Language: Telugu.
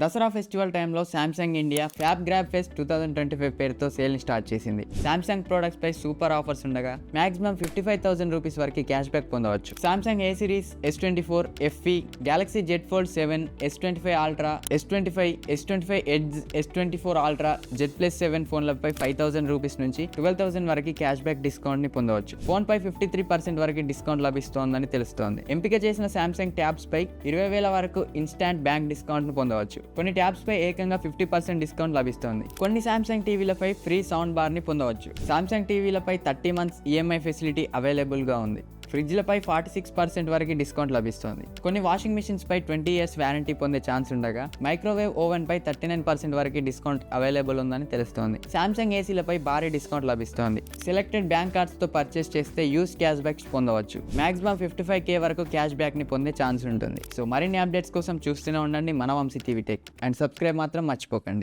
దసరా ఫెస్టివల్ టైంలో Samsung India fab grab fest two thousand twenty five పేరుతో సేల్ని స్టార్ట్ చేసింది. శాంసంగ్ ప్రొడక్ట్స్ పై సూపర్ ఆఫర్స్ ఉండగా maximum fifty five thousand rupees వరకు క్యాష్ బ్యాక్ పొందవచ్చు. Samsung A series S twenty four FE Galaxy Z Fold seven S twenty five Ultra S twenty five S twenty five Edge S twenty four Ultra Z plus seven ఫోన్లపై five thousand rupees నుంచి ట్వెల్వ్ థౌసండ్ వరకు క్యాష్ బ్యాక్ డిస్కౌంట్ని పొందవచ్చు. ఫోన్ పై ఫిఫ్టీ త్రీ పర్సెంట్ వరకు డిస్కౌంట్ లభిస్తోందని తెలుస్తోంది. ఎంపిక చేసిన శాంసంగ్ ట్యాబ్స్ పై ఇరవై వేల వరకు ఇన్స్టాంట్ బ్యాంక్ డిస్కౌంట్ను పొందవచ్చు. కొన్ని ట్యాబ్స్పై ఏకంగా ఫిఫ్టీ పర్సెంట్ డిస్కౌంట్ లభిస్తుంది. కొన్ని శాంసంగ్ టీవీలపై ఫ్రీ సౌండ్ బార్ని పొందవచ్చు. శాంసంగ్ టీవీలపై థర్టీ మంత్స్ ఈఎంఐ ఫెసిలిటీ అవైలబుల్గా ఉంది. ఫ్రిడ్జ్లపై ఫార్టీ సిక్స్ పర్సెంట్ వరకు డిస్కౌంట్ లభిస్తుంది. కొన్ని వాషింగ్ మిషన్స్ పై ట్వంటీ ఇయర్స్ వారంటీ పొందే ఛాన్స్ ఉండగా మైక్రోవేవ్ ఓవెన్ పై థర్టీ నైన్ పర్సెంట్ వరకు డిస్కౌంట్ అవైలబుల్ ఉందని తెలుస్తోంది. శాంసంగ్ ఏసీలపై భారీ డిస్కౌంట్ లభిస్తోంది. సెలెక్టెడ్ బ్యాంక్ కార్డ్స్తో పర్చేస్ చేస్తే యూస్ క్యాష్ బ్యాక్స్ పొందవచ్చు. మాక్సిమం ఫిఫ్టీ ఫైవ్ కే వరకు క్యాష్ బ్యాక్ని పొందే ఛాన్స్ ఉంటుంది. సో మరిన్ని అప్డేట్స్ కోసం చూస్తూనే ఉండండి మన Vamsi TV tech. And subscribe మాత్రం మర్చిపోకండి.